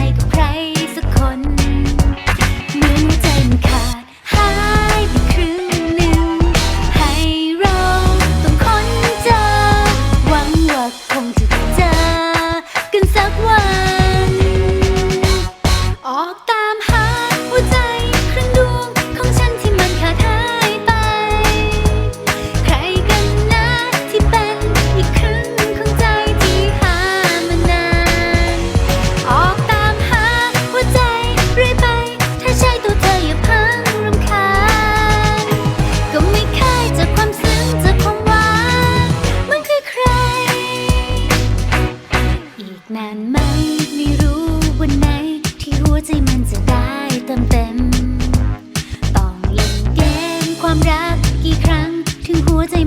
ใครกับใคร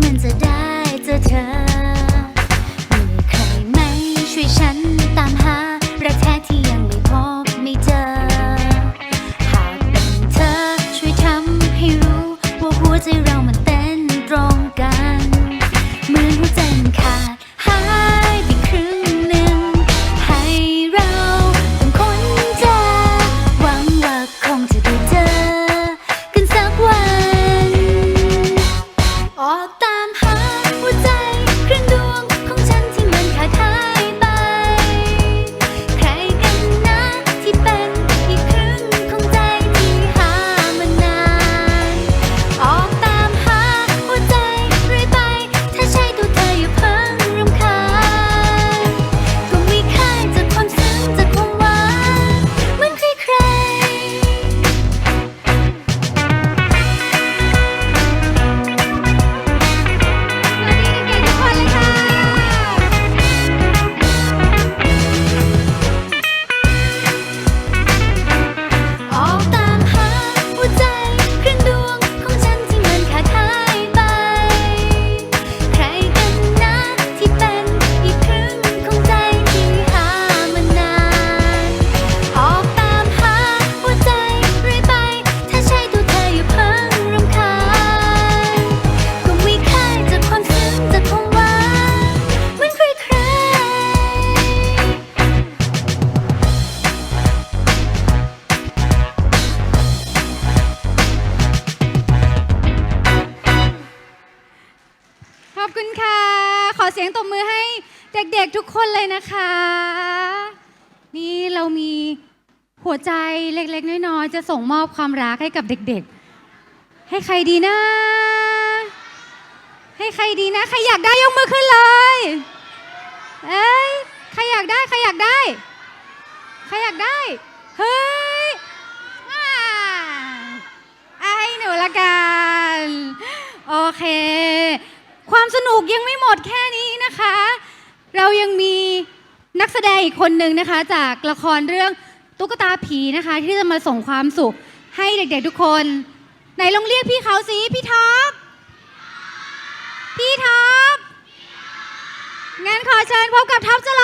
มันจะได้ ค่ะ ขอเสียงตบมือให้เด็กๆทุกคนเลยนะคะ นี่เรามีหัวใจเล็กๆน้อยๆจะส่งมอบความรักให้กับเด็กๆ ให้ใครดีนะ ให้ใครดีนะ ใครอยากได้ยกมือขึ้นเลย เอ้ย ใครอยากได้ ใครอยากได้ ใครอยากได้ เฮ้ยอ่าให้หนูละกัน โอเค ความสนุกยังไม่หมดแค่นี้นะคะ เรายังมีนักแสดงอีกคนหนึ่งนะคะ จากละครเรื่องตุ๊กตาผีนะคะ ที่จะมาส่งความสุขให้เด็กๆทุกคนไหนลองเรียกพี่เขาสิพี่ท็อปพี่ท็อปงั้นขอเชิญพบกับท็อปจรนเล